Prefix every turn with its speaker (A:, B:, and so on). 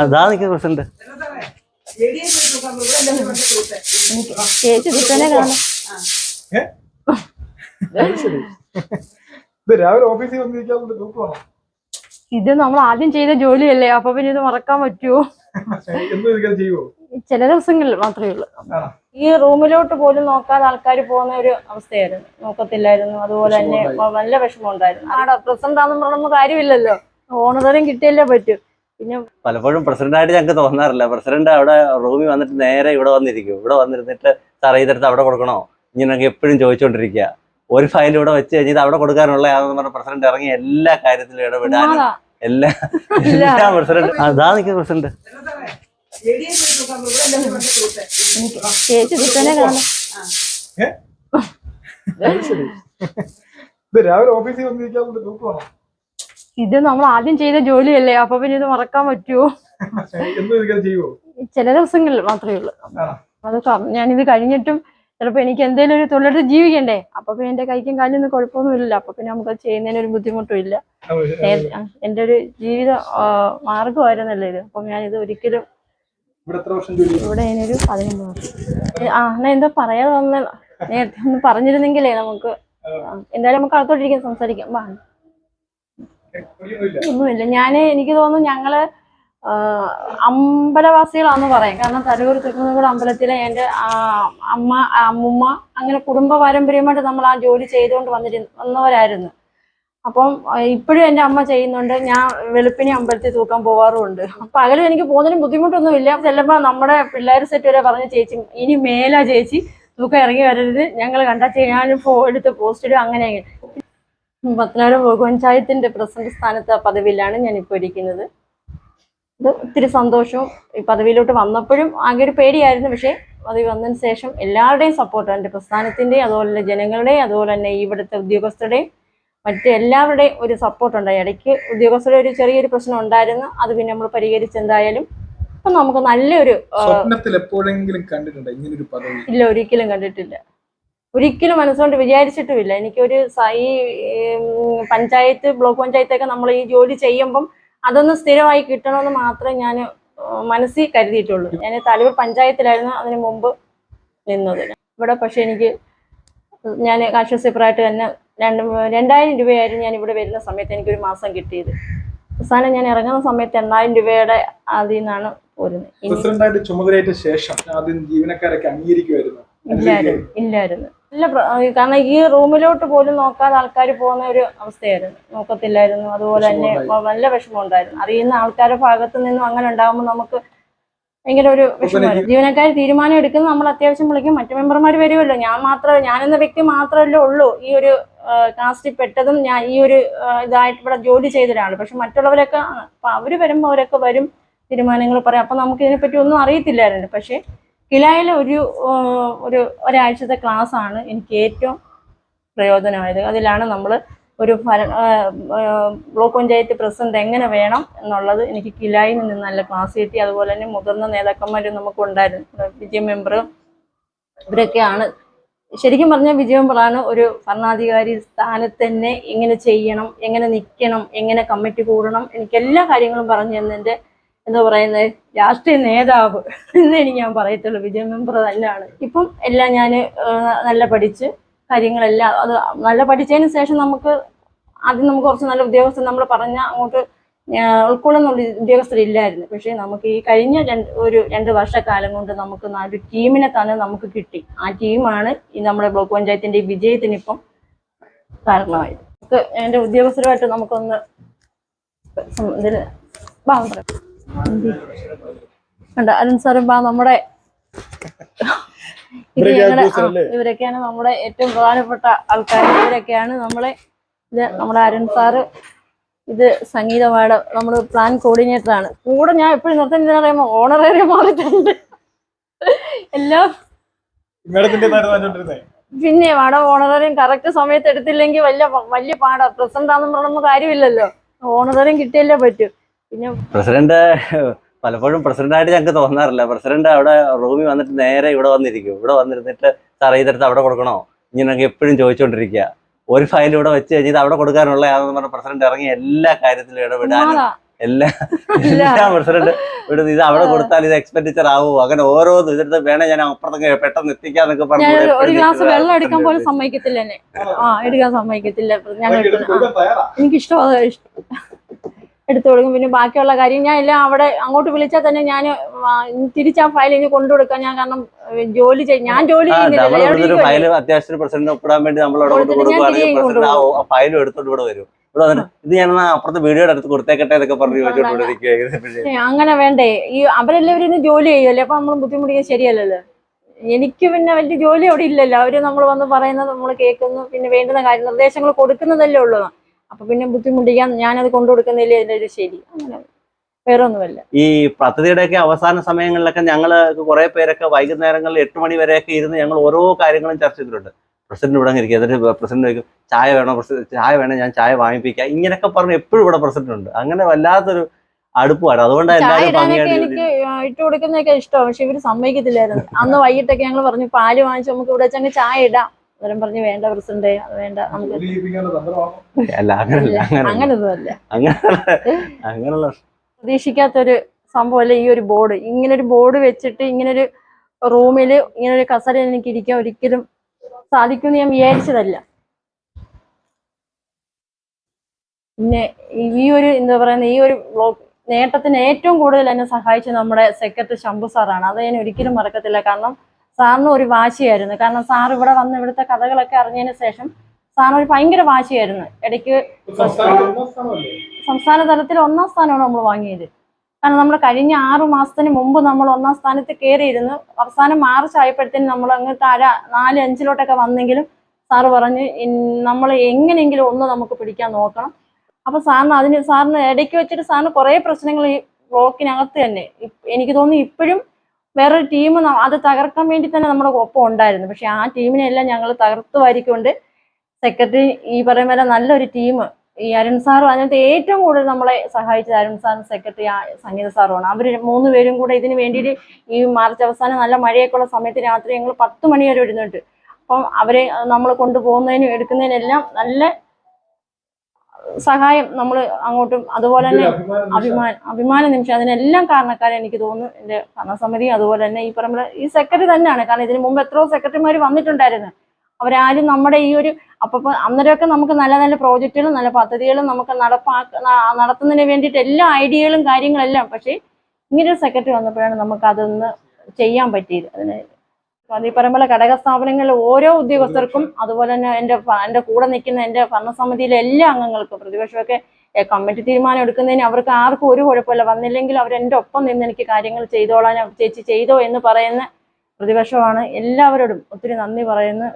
A: അതാ നിൽക്കുന്ന
B: ചേച്ചി കുട്ടനെ കാണാം.
C: രാവിലെ ഓഫീസിൽ
B: ഇത് നമ്മൾ ആദ്യം ചെയ്ത ജോലിയല്ലേ അപ്പൊ പിന്നെ ഇത് മറക്കാൻ പറ്റുമോ
C: എന്തും ഇരിക്കാൻ ചെയ്യുവോ?
B: ചില ദിവസങ്ങളിൽ മാത്രമേ ഉള്ളൂ. ഈ റൂമിലോട്ട് പോലും നോക്കാതെ ആൾക്കാർ പോകുന്ന ഒരു അവസ്ഥയായിരുന്നു. നോക്കത്തില്ലായിരുന്നു. അതുപോലെ തന്നെ നല്ല വിഷമം ഉണ്ടായിരുന്നു ആടെ പ്രസന്റ് ആണെന്ന് പറഞ്ഞൊന്നും കാര്യമില്ലല്ലോ. ഓണതരം കിട്ടിയല്ലേ പറ്റൂ. പിന്നെ
A: പലപ്പോഴും പ്രസിഡന്റായിട്ട് ഞങ്ങൾക്ക് തോന്നാറില്ല. പ്രസിഡന്റ് അവിടെ റൂമിൽ വന്നിട്ട് നേരെ ഇവിടെ വന്നിരിക്കും. ഇവിടെ വന്നിരുന്നിട്ട് സാറേ ഇതെടുത്ത് അവിടെ കൊടുക്കണോ? ഇങ്ങനെയൊക്കെ എപ്പോഴും ചോദിച്ചുകൊണ്ടിരിക്കുക ഒരു ഫയൽ ഇവിടെ വെച്ച് കഴിഞ്ഞാൽ അവിടെ കൊടുക്കാനുള്ള ആണെന്ന് പറഞ്ഞ പ്രസിഡന്റ് ഇറങ്ങി എല്ലാ കാര്യത്തിലും ഇടപെടാനും
B: ഉമ്മാതാ.
A: എല്ലാ പ്രസിഡന്റ് അതാ നിൽക്കുന്ന പ്രസിഡന്റ്.
C: രാവിലെ ഓഫീസിൽ വന്നിരിക്കാൻ
B: ഇത് നമ്മൾ ആദ്യം ചെയ്ത ജോലിയല്ലേ അപ്പൊ പിന്നെ ഇത് മറക്കാൻ പറ്റുമോ ചില ദിവസങ്ങളിൽ മാത്രമേ ഉള്ളൂ. അത് ഞാനിത് കഴിഞ്ഞിട്ടും ചിലപ്പോ എനിക്ക് എന്തെങ്കിലും ഒരു തൊഴിലെടുത്ത് ജീവിക്കണ്ടേ അപ്പൊ പിന്നെ എന്റെ കൈക്കും കാലിനും കുഴപ്പമൊന്നുമില്ല അപ്പൊ പിന്നെ നമുക്ക് ചെയ്യുന്നതിന് ഒരു ബുദ്ധിമുട്ടും ഇല്ല. എന്റെ ഒരു ജീവിത മാർഗമായിരുന്നല്ലേ ഇത്. അപ്പം ഞാനിത് ഒരിക്കലും
C: ഇവിടെ
B: ഞാനൊരു പതിനൊന്ന് വർഷം. ആ എന്നാ എന്താ പറയാതെ വന്ന നേരത്തെ ഒന്ന് പറഞ്ഞിരുന്നെങ്കിലേ നമുക്ക് എന്തായാലും നമുക്ക് അടുത്തോട്ടിരിക്കാൻ സംസാരിക്കാം. ഒന്നുമില്ല. ഞാൻ എനിക്ക് തോന്നുന്നു ഞങ്ങൾ അമ്പലവാസികളാന്ന് പറയാം. കാരണം തരൂർ തൃക്കുന്നൂർ അമ്പലത്തിലെ എന്റെ അമ്മ അമ്മുമ്മ അങ്ങനെ കുടുംബ പാരമ്പര്യമായിട്ട് നമ്മൾ ആ ജോലി ചെയ്തുകൊണ്ട് വന്നിരുന്നു വന്നവരായിരുന്നു. അപ്പം ഇപ്പോഴും എന്റെ അമ്മ ചെയ്യുന്നുണ്ട്. ഞാൻ വെളുപ്പിനി അമ്പലത്തിൽ തൂക്കാൻ പോവാറുമുണ്ട്. പകലും എനിക്ക് പോകുന്നതിന് ബുദ്ധിമുട്ടൊന്നുമില്ല. ചെല്ലുമ്പോൾ നമ്മുടെ പിള്ളേർ സെറ്റ് വരെ പറഞ്ഞ ചേച്ചി ഇനി മേലാ ചേച്ചി തൂക്കം ഇറങ്ങി വരരുത്. ഞങ്ങൾ കണ്ടാൽ ചെയ്യാനും എടുത്ത് പോസ്റ്റ് ഇടും. അങ്ങനെ പത്തനാട് പഞ്ചായത്തിന്റെ പ്രസിഡന്റ് സ്ഥാനത്ത് പദവിയിലാണ് ഞാൻ ഇപ്പോൾ ഇരിക്കുന്നത്. ഇത് ഒത്തിരി സന്തോഷവും ഈ പദവിയിലോട്ട് വന്നപ്പോഴും ആകെ ഒരു പേടിയായിരുന്നു. പക്ഷേ പദവി വന്നതിന് ശേഷം എല്ലാവരുടെയും സപ്പോർട്ട് എന്റെ പ്രസ്ഥാനത്തിന്റെയും അതുപോലെ തന്നെ ജനങ്ങളുടെയും അതുപോലെ തന്നെ ഇവിടുത്തെ ഉദ്യോഗസ്ഥരുടെയും മറ്റ് എല്ലാവരുടെയും ഒരു സപ്പോർട്ട് ഉണ്ടായി. ഇടയ്ക്ക് ഉദ്യോഗസ്ഥരുടെ ഒരു ചെറിയൊരു പ്രശ്നം ഉണ്ടായിരുന്നു. അത് പിന്നെ നമ്മൾ പരിഹരിച്ച് എന്തായാലും ഇപ്പം നമുക്ക് നല്ലൊരു
C: എപ്പോഴെങ്കിലും കണ്ടിട്ടുണ്ടോ
B: ഇല്ല ഒരിക്കലും കണ്ടിട്ടില്ല. ഒരിക്കലും മനസ്സുകൊണ്ട് വിചാരിച്ചിട്ടുമില്ല. എനിക്കൊരു ഈ പഞ്ചായത്ത് ബ്ലോക്ക് പഞ്ചായത്തൊക്കെ നമ്മൾ ഈ ജോലി ചെയ്യുമ്പം അതൊന്ന് സ്ഥിരമായി കിട്ടണമെന്ന് മാത്രമേ ഞാൻ മനസ്സിൽ കരുതിയിട്ടുള്ളൂ. ഞാൻ തലൂർ പഞ്ചായത്തിലായിരുന്നു അതിന് മുമ്പ് നിന്നത്. ഇവിടെ പക്ഷെ എനിക്ക് ഞാൻ കാശ്വാസപ്രായിട്ട് തന്നെ രണ്ട് രണ്ടായിരം രൂപയായിരുന്നു ഞാൻ ഇവിടെ വരുന്ന സമയത്ത് എനിക്കൊരു മാസം കിട്ടിയത്. അവസാനം ഞാൻ ഇറങ്ങുന്ന സമയത്ത് എണ്ണായിരം രൂപയുടെ അതിൽ നിന്നാണ് പോരുന്നത്.
C: പ്രസിഡന്റായിട്ട് ചുമതലയേറ്റ ശേഷം ആദ്യം ജീവനക്കാരൊക്കെ അംഗീകരിക്കുമായിരുന്നു
B: ഇല്ലായിരുന്നു. ഇല്ലായിരുന്നു. ആ, കാരണം ഈ റൂമിലോട്ട് പോലും നോക്കാതെ ആൾക്കാർ പോകുന്ന ഒരു അവസ്ഥയായിരുന്നു. നോക്കത്തില്ലായിരുന്നു. അതുപോലെ തന്നെ. നല്ല വിഷമം ഉണ്ടായിരുന്നു അറിയുന്ന ആൾക്കാരുടെ ഭാഗത്ത് നിന്നും അങ്ങനെ ഉണ്ടാകുമ്പോൾ നമുക്ക് ഭയങ്കര ഒരു വിഷമമായിരുന്നു. ജീവനക്കാർ തീരുമാനം എടുക്കുന്നത് നമ്മൾ അത്യാവശ്യം വിളിക്കും. മറ്റു മെമ്പർമാർ വരുമല്ലോ. ഞാൻ മാത്രമേ ഞാനെന്ന വ്യക്തി മാത്രമല്ലേ ഉള്ളൂ ഈ ഒരു കാസ്റ്റിൽ പെട്ടതും ഞാൻ ഈ ഒരു ഇതായിട്ട് ഇവിടെ ജോലി ചെയ്ത ഒരാൾ പക്ഷെ മറ്റുള്ളവരൊക്കെ അവർ വരുമ്പോൾ അവരൊക്കെ വരും. തീരുമാനങ്ങൾ പറയും. അപ്പൊ നമുക്ക് ഇതിനെപ്പറ്റി ഒന്നും അറിയത്തില്ലായിരുന്നു. പക്ഷെ കിലായിലെ ഒരു ഒരു ഒരാഴ്ചത്തെ ക്ലാസ് ആണ് എനിക്ക് ഏറ്റവും പ്രയോജനമായത്. അതിലാണ് നമ്മൾ ഒരു ആ, ബ്ലോക്ക് പഞ്ചായത്ത് പ്രസിഡന്റ് എങ്ങനെ വേണം എന്നുള്ളത് എനിക്ക് കിലായിൽ നിന്ന് നല്ല ക്ലാസ് കിട്ടി. അതുപോലെ തന്നെ മുതിർന്ന നേതാക്കന്മാരും നമുക്ക് ഉണ്ടായിരുന്നു. വിജയ മെമ്പർ ഇവരൊക്കെയാണ്. ശരിക്കും പറഞ്ഞാൽ വിജയ മെമ്പറാണ് ഒരു ഭരണാധികാരി സ്ഥാനത്ത് തന്നെ എങ്ങനെ ചെയ്യണം എങ്ങനെ നിൽക്കണം എങ്ങനെ കമ്മിറ്റി കൂടണം എനിക്ക് എല്ലാ കാര്യങ്ങളും പറഞ്ഞു തന്നതിന്റെ എന്താ പറയുന്നത് രാഷ്ട്രീയ നേതാവ് എന്നേ ഞാൻ പറയത്തുള്ളൂ. വിജയ മെമ്പർ തന്നെയാണ്. ഇപ്പം എല്ലാം ഞാൻ നല്ല പഠിച്ച് കാര്യങ്ങളെല്ലാം അത് നല്ല പഠിച്ചതിന് ശേഷം നമുക്ക് ആദ്യം നമുക്ക് കുറച്ച് നല്ല ഉദ്യോഗസ്ഥർ നമ്മൾ പറഞ്ഞ അങ്ങോട്ട് ഉൾക്കൊള്ളുന്ന ഉദ്യോഗസ്ഥരില്ലായിരുന്നു പക്ഷേ നമുക്ക് ഈ കഴിഞ്ഞ രണ്ട് ഒരു രണ്ട് വർഷക്കാലം കൊണ്ട് നമുക്ക് നാല് ടീമിനെ തന്നെ നമുക്ക് കിട്ടി. ആ ടീമാണ് ഈ നമ്മുടെ ബ്ലോക്ക് പഞ്ചായത്തിന്റെ ഈ വിജയത്തിന് ഇപ്പം കാരണമായത്. നമുക്ക് എന്റെ ഉദ്യോഗസ്ഥരുമായിട്ട് നമുക്കൊന്ന് സം- അരുൺ ബാ നമ്മുടെ ഇത് ഞങ്ങളുടെ ഇവരൊക്കെയാണ് നമ്മുടെ ഏറ്റവും പ്രധാനപ്പെട്ട ആൾക്കാർ ഇവരൊക്കെയാണ് നമ്മളെ ഇത് നമ്മുടെ അരുൺ സാറ് ഇത് സംഗീത മാഡം നമ്മൾ പ്ലാൻ കോർഡിനേറ്റർ ആണ്. കൂടെ ഞാൻ എപ്പോഴും നിർത്തുന്നത് പറയുമ്പോൾ ഓണറേറിയം മാറിയിട്ടുണ്ട്. എല്ലാം. പിന്നെ മാഡം ഓണറേറിയം കറക്റ്റ് സമയത്ത് എടുത്തില്ലെങ്കിൽ വലിയ വലിയ പാടാ. പ്രസന്റ് ആണെന്ന് പറഞ്ഞ കാര്യമില്ലല്ലോ. ഓണറേറിയം കിട്ടിയല്ലേ പറ്റൂ. പിന്നെ
A: പ്രസിഡന്റ് പലപ്പോഴും പ്രസിഡന്റായിട്ട് ഞങ്ങൾക്ക് തോന്നാറില്ല. പ്രസിഡന്റ് അവിടെ റൂമിൽ വന്നിട്ട് നേരെ ഇവിടെ വന്നിരിക്കും. ഇവിടെ വന്നിരുന്നിട്ട് സാറേ ഇതെടുത്ത് അവിടെ കൊടുക്കണോ? ഇങ്ങനെയൊക്കെ എപ്പോഴും ചോദിച്ചുകൊണ്ടിരിക്കുക ഒരു ഫയൽ ഇവിടെ വെച്ച് കഴിഞ്ഞാൽ അവിടെ കൊടുക്കാനുള്ള ആണെന്ന് പറഞ്ഞ പ്രസിഡന്റ് ഇറങ്ങി എല്ലാ കാര്യത്തിലും ഇടപെടാനും എല്ലാ എല്ലാ പ്രസിഡന്റ് ഇവിടെ ഇത് അവിടെ കൊടുത്താൽ ഇത് എക്സ്പെൻഡിച്ചർ ആവുമോ അങ്ങനെ ഓരോ ഇതെടുത്ത് വേണേ ഞാൻ അപ്പുറത്തേക്ക് പെട്ടെന്ന് എത്തിക്കാന്നൊക്കെ പറഞ്ഞു
B: ഒരു ഗ്ലാസ് വെള്ളം എടുക്കാൻ പോലും. സമ്മതിക്കത്തില്ല എന്നെ. ആ എടുക്കാൻ സമ്മതിക്കത്തില്ല. ഞങ്ങൾ എനിക്ക് ഇഷ്ടമാണ് എടുത്തു കൊടുക്കും. പിന്നെ ബാക്കിയുള്ള കാര്യം ഞാൻ എല്ലാം അവിടെ അങ്ങോട്ട് വിളിച്ചാൽ തന്നെ ഞാൻ തിരിച്ചാ ഫയൽ ഇനി കൊണ്ടു കൊടുക്കാൻ ഞാൻ കാരണം ജോലി ചെയ്യും ഞാൻ ജോലി
A: ഇത് ഞാൻ അപ്പുറത്തെ വീഡിയോയുടെ അടുത്ത് കൊടുത്തേക്കട്ടെ എന്നൊക്കെ പറഞ്ഞ്
B: അങ്ങനെ വേണ്ടേ. ഈ അവരെല്ലാവരും ഇന്ന് ജോലി ചെയ്യുമല്ലേ അപ്പൊ നമ്മൾ ബുദ്ധിമുട്ടിക്കാൻ ശരിയല്ലല്ലോ. എനിക്ക് പിന്നെ വലിയ ജോലി അവിടെ ഇല്ലല്ലോ. അവർ നമ്മൾ വന്ന് പറയുന്നത് നമ്മൾ കേൾക്കുന്നു പിന്നെ വേണ്ടുന്ന കാര്യം നിർദ്ദേശങ്ങൾ കൊടുക്കുന്നതല്ലേ ഉള്ളൂ. അപ്പൊ പിന്നെ ബുദ്ധിമുട്ടിക്കാൻ ഞാനത് കൊണ്ടു കൊടുക്കുന്നില്ലേ അതിന്റെ ഒരു ശരി. അങ്ങനെ വേറെ ഒന്നുമല്ല
A: ഈ പദ്ധതിയുടെയൊക്കെ അവസാന സമയങ്ങളിലൊക്കെ ഞങ്ങൾ കുറെ പേരൊക്കെ വൈകുന്നേരങ്ങളിൽ എട്ട് മണി വരെയൊക്കെ ഇരുന്ന് ഞങ്ങൾ ഓരോ കാര്യങ്ങളും ചർച്ച ചെയ്തിട്ടുണ്ട്. പ്രസിഡന്റ് ഇവിടെ ഇരിക്കുക എന്നിട്ട് പ്രസിഡന്റ് ചോദിക്കും ചായ വേണോ പ്രസിഡന്റ് ചായ വേണോ ഞാൻ ചായ വാങ്ങിപ്പിക്കാം. ഇങ്ങനെയൊക്കെ പറഞ്ഞു എപ്പോഴും ഇവിടെ പ്രസിഡന്റ് ഉണ്ട്. അങ്ങനെ വല്ലാത്തൊരു അടുപ്പാണ്. അതുകൊണ്ട്
B: എനിക്ക് ഇട്ട് കൊടുക്കുന്നൊക്കെ ഇഷ്ടമാണ്. പക്ഷെ ഇവർ സമ്മതിക്കത്തില്ലായിരുന്നു. അന്ന് വൈകിട്ടൊക്കെ ഞങ്ങൾ പറഞ്ഞു പാൽ വാങ്ങിച്ച് നമുക്ക് ഇവിടെ വെച്ചങ്ങ് ചായ ഇടാം. അന്നേരം പറഞ്ഞു വേണ്ട പ്രസിഡന്റ് അത് വേണ്ട നമുക്ക്
A: അല്ല അങ്ങനല്ല അങ്ങനെ
B: അങ്ങനൊന്നുമല്ല.
A: അങ്ങനെയുള്ള
B: പ്രതീക്ഷിക്കാത്തൊരു സംഭവമല്ല ഈ ഒരു ബോർഡ്. ഇങ്ങനൊരു ഒരു ബോർഡ് വെച്ചിട്ട് ഇങ്ങനൊരു ഒരു റൂമിൽ ഇങ്ങനെ ഒരു കസര എനിക്ക് ഇരിക്കാൻ ഒരിക്കലും സാധിക്കുമെന്ന് ഞാൻ വിചാരിച്ചതല്ല. പിന്നെ ഈ ഒരു എന്താ പറയുന്ന ഈ ഒരു ബ്ലോഗ് നേട്ടത്തിന് ഏറ്റവും കൂടുതൽ എന്നെ സഹായിച്ച നമ്മുടെ സെക്രട്ടറി ശംഭു സാറാണ്. അത് ഞാൻ ഒരിക്കലും മറക്കത്തില്ല. കാരണം സാറിന് ഒരു വാശിയായിരുന്നു. കാരണം സാർ ഇവിടെ വന്ന് ഇവിടുത്തെ കഥകളൊക്കെ അറിഞ്ഞതിന് ശേഷം സാറിന് ഒരു ഭയങ്കര വാശിയായിരുന്നു. ഇടയ്ക്ക് സംസ്ഥാന തലത്തിൽ ഒന്നാം സ്ഥാനമാണ് നമ്മൾ വാങ്ങിയത്. കാരണം നമ്മൾ കഴിഞ്ഞ ആറു മാസത്തിന് മുമ്പ് നമ്മൾ ഒന്നാം സ്ഥാനത്ത് കയറിയിരുന്നു. അവസാനം മാർച്ച് ആയപ്പോഴത്തേനും നമ്മൾ അങ്ങ് താഴെ നാല് അഞ്ചിലോട്ടൊക്കെ വന്നെങ്കിലും സാറ് പറഞ്ഞ് നമ്മൾ എങ്ങനെയെങ്കിലും ഒന്ന് നമുക്ക് പിടിക്കാൻ നോക്കണം. അപ്പൊ സാറിന് അതിന് സാറിന് ഇടയ്ക്ക് വെച്ചിട്ട് സാറിന് കുറേ പ്രശ്നങ്ങൾ ഈ ബ്ലോക്കിനകത്ത് തന്നെ. എനിക്ക് തോന്നുന്നു ഇപ്പോഴും വേറൊരു ടീം അത് തകർക്കാൻ വേണ്ടി തന്നെ നമ്മുടെ ഒപ്പം ഉണ്ടായിരുന്നു. പക്ഷെ ആ ടീമിനെല്ലാം ഞങ്ങൾ തകർത്തു വാരിക്കൊണ്ട് സെക്രട്ടറി ഈ പറയുന്ന പോലെ നല്ലൊരു ടീം ഈ അരുൺ സാറും അതിനകത്ത് ഏറ്റവും കൂടുതൽ നമ്മളെ സഹായിച്ചത് അരുൺ സാറും സെക്രട്ടറി സംഗീത സാറുമാണ് അവർ മൂന്ന് പേരും കൂടെ ഇതിന് വേണ്ടിയിട്ട് ഈ മാർച്ച് അവസാനം നല്ല മഴയൊക്കെ ഉള്ള സമയത്ത് രാത്രി ഞങ്ങൾ പത്ത് മണി വരെ ഇരുന്നിട്ട് അപ്പം അവരെ നമ്മൾ കൊണ്ടുപോകുന്നതിനും എടുക്കുന്നതിനെല്ലാം നല്ല സഹായം നമ്മൾ അങ്ങോട്ടും അതുപോലെ തന്നെ
C: അഭിമാന
B: അഭിമാന നിമിഷം. അതിനെല്ലാം കാരണക്കാരെ എനിക്ക് തോന്നുന്നു എന്റെ ഭരണസമിതി അതുപോലെ തന്നെ ഈ പറയുമ്പോൾ ഈ സെക്രട്ടറി തന്നെയാണ്. കാരണം ഇതിന് മുമ്പ് എത്രയോ സെക്രട്ടറിമാർ വന്നിട്ടുണ്ടായിരുന്നു. അവരാരും നമ്മുടെ ഈ ഒരു അപ്പൊ അന്നേരമൊക്കെ നമുക്ക് നല്ല നല്ല പ്രോജക്റ്റുകളും നല്ല പദ്ധതികളും നമുക്ക് നടപ്പാക്ക ന- നടത്തുന്നതിന് വേണ്ടിയിട്ട് എല്ലാ ഐഡിയകളും കാര്യങ്ങളെല്ലാം. പക്ഷേ ഇങ്ങനെ ഒരു സെക്രട്ടറി വന്നപ്പോഴാണ് നമുക്ക് അതൊന്ന് ചെയ്യാൻ പറ്റിയത്. അതിന് അത് ഈ പറയുമ്പോൾ ഘടക സ്ഥാപനങ്ങളിൽ ഓരോ ഉദ്യോഗസ്ഥർക്കും അതുപോലെ തന്നെ എന്റെ എന്റെ കൂടെ നിൽക്കുന്ന എന്റെ ഭരണസമിതിയിലെ എല്ലാ അംഗങ്ങൾക്കും പ്രതിപക്ഷമൊക്കെ കമ്മിറ്റി തീരുമാനം എടുക്കുന്നതിന് അവർക്ക് ആർക്കും ഒരു കുഴപ്പമില്ല. വന്നില്ലെങ്കിൽ അവർ എന്റെ ഒപ്പം നിന്ന് എനിക്ക് കാര്യങ്ങൾ ചെയ്തോളാൻ ചേച്ചി ചെയ്തോ എന്ന് പറയുന്ന പ്രതിപക്ഷമാണ് എല്ലാവരോടും ഒത്തിരി നന്ദി പറയുന്നു